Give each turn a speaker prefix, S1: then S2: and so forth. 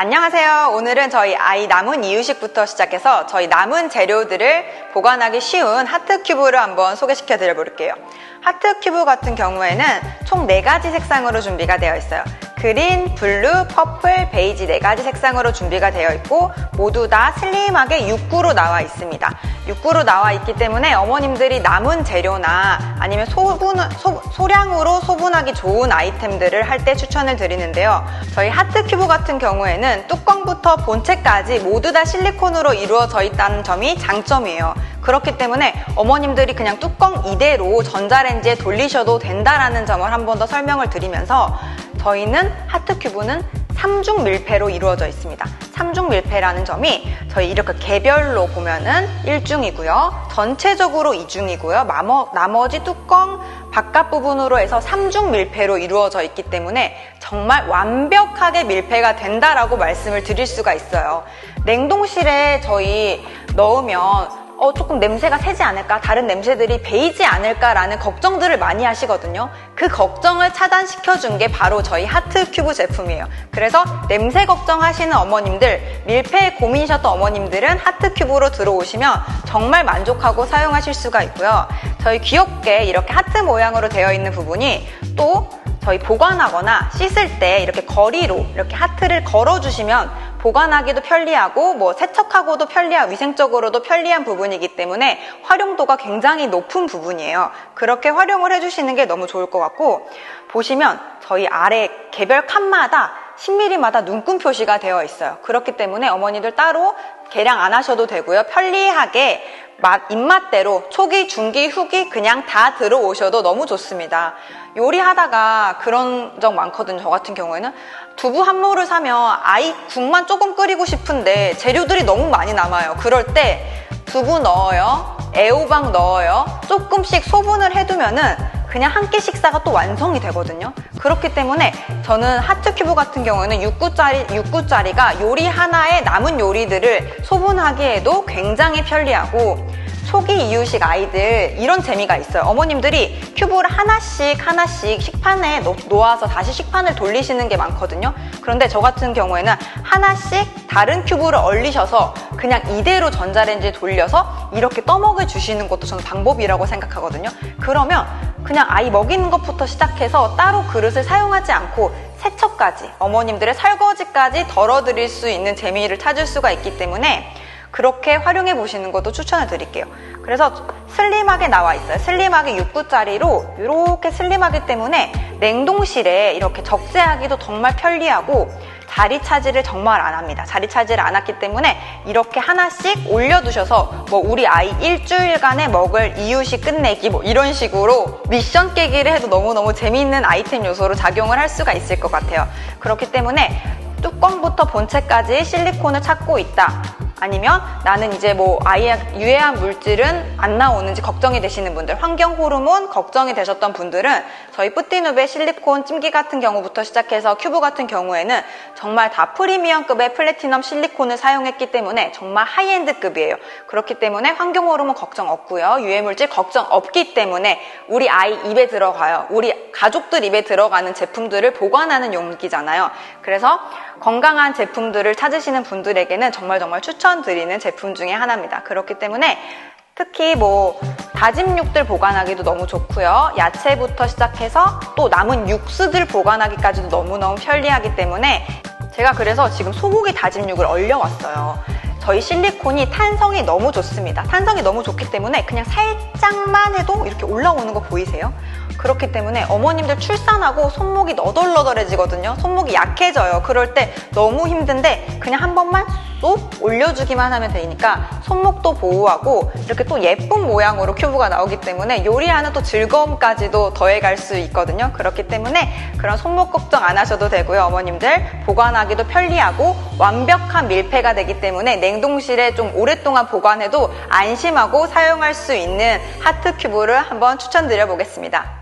S1: 안녕하세요. 오늘은 저희 아이 남은 이유식부터 시작해서 저희 남은 재료들을 보관하기 쉬운 하트 큐브를 한번 소개시켜 드려 볼게요. 하트 큐브 같은 경우에는 총 4가지 색상으로 준비가 되어 있어요. 그린, 블루, 퍼플, 베이지 4가지 색상으로 준비가 되어 있고 모두 다 슬림하게 6구로 나와 있습니다. 6구로 나와 있기 때문에 어머님들이 남은 재료나 아니면 소분, 소, 소량으로 소분하기 좋은 아이템들을 할 때 추천을 드리는데요. 저희 하트 큐브 같은 경우에는 뚜껑부터 본체까지 모두 다 실리콘으로 이루어져 있다는 점이 장점이에요. 그렇기 때문에 어머님들이 그냥 뚜껑 이대로 전자레인지에 돌리셔도 된다라는 점을 한 번 더 설명을 드리면서 저희는 하트 큐브는 3중 밀폐로 이루어져 있습니다. 3중 밀폐라는 점이 저희 이렇게 개별로 보면은 1중이고요. 전체적으로 2중이고요. 나머지 뚜껑 바깥 부분으로 해서 3중 밀폐로 이루어져 있기 때문에 정말 완벽하게 밀폐가 된다라고 말씀을 드릴 수가 있어요. 냉동실에 저희 넣으면 어, 조금 냄새가 새지 않을까? 다른 냄새들이 배이지 않을까라는 걱정들을 많이 하시거든요. 그 걱정을 차단시켜준 게 바로 저희 하트 큐브 제품이에요. 그래서 냄새 걱정하시는 어머님들, 밀폐에 고민이셨던 어머님들은 하트 큐브로 들어오시면 정말 만족하고 사용하실 수가 있고요. 저희 귀엽게 이렇게 하트 모양으로 되어 있는 부분이 또 저희 보관하거나 씻을 때 이렇게 거리로 이렇게 하트를 걸어주시면 보관하기도 편리하고 뭐 세척하고도 편리한 위생적으로도 편리한 부분이기 때문에 활용도가 굉장히 높은 부분이에요. 그렇게 활용을 해주시는 게 너무 좋을 것 같고 보시면 저희 아래 개별 칸마다 10mm마다 눈금 표시가 되어 있어요. 그렇기 때문에 어머니들 따로 계량 안 하셔도 되고요. 편리하게 맛, 입맛대로 초기, 중기, 후기 그냥 다 들어오셔도 너무 좋습니다. 요리하다가 그런 적 많거든요. 저 같은 경우에는 두부 한 모를 사면 아이 국만 조금 끓이고 싶은데 재료들이 너무 많이 남아요. 그럴 때 두부 넣어요. 애호박 넣어요. 조금씩 소분을 해두면은 그냥 한 끼 식사가 또 완성이 되거든요. 그렇기 때문에 저는 하트 큐브 같은 경우에는 6구짜리, 6구짜리가 요리 하나에 남은 요리들을 소분하기에도 굉장히 편리하고 초기 이유식 아이들 이런 재미가 있어요. 어머님들이 큐브를 하나씩 하나씩 식판에 놓아서 다시 식판을 돌리시는 게 많거든요. 그런데 저 같은 경우에는 하나씩 다른 큐브를 얼리셔서 그냥 이대로 전자레인지에 돌려서 이렇게 떠먹여 주시는 것도 저는 방법이라고 생각하거든요. 그러면 그냥 아이 먹이는 것부터 시작해서 따로 그릇을 사용하지 않고 세척까지 어머님들의 설거지까지 덜어드릴 수 있는 재미를 찾을 수가 있기 때문에 그렇게 활용해 보시는 것도 추천을 드릴게요. 그래서 슬림하게 나와 있어요. 슬림하게 6구짜리로 이렇게 슬림하기 때문에 냉동실에 이렇게 적재하기도 정말 편리하고 자리 차지를 정말 안 합니다. 자리 차지를 안 했기 때문에 이렇게 하나씩 올려두셔서 뭐 우리 아이 일주일간에 먹을 이유식 끝내기 뭐 이런 식으로 미션 깨기를 해도 너무너무 재미있는 아이템 요소로 작용을 할 수가 있을 것 같아요. 그렇기 때문에 뚜껑부터 본체까지 실리콘을 찾고 있다. 아니면 나는 이제 뭐 아예 유해한 물질은 안 나오는지 걱정이 되시는 분들, 환경 호르몬 걱정이 되셨던 분들은 저희 뿌띠누베 실리콘 찜기 같은 경우부터 시작해서 큐브 같은 경우에는 정말 다 프리미엄급의 플래티넘 실리콘을 사용했기 때문에 정말 하이엔드급이에요. 그렇기 때문에 환경 호르몬 걱정 없고요. 유해 물질 걱정 없기 때문에 우리 아이 입에 들어가요. 우리 가족들 입에 들어가는 제품들을 보관하는 용기잖아요. 그래서 건강한 제품들을 찾으시는 분들에게는 정말 정말 추천 드리는 제품 중에 하나입니다. 그렇기 때문에 특히 뭐 다짐 육들 보관하기도 너무 좋고요. 야채부터 시작해서 또 남은 육수들 보관하기까지도 너무너무 편리하기 때문에 제가 그래서 지금 소고기 다짐 육을 얼려왔어요. 저희 실리콘이 탄성이 너무 좋습니다. 탄성이 너무 좋기 때문에 그냥 살짝만 해도 이렇게 올라오는 거 보이세요? 그렇기 때문에 어머님들 출산하고 손목이 너덜너덜해지거든요. 손목이 약해져요. 그럴 때 너무 힘든데 그냥 한 번만 쏙 올려주기만 하면 되니까 손목도 보호하고 이렇게 또 예쁜 모양으로 큐브가 나오기 때문에 요리하는 또 즐거움까지도 더해갈 수 있거든요. 그렇기 때문에 그런 손목 걱정 안 하셔도 되고요. 어머님들 보관하기도 편리하고 완벽한 밀폐가 되기 때문에 냉동실에 좀 오랫동안 보관해도 안심하고 사용할 수 있는 하트 큐브를 한번 추천드려 보겠습니다.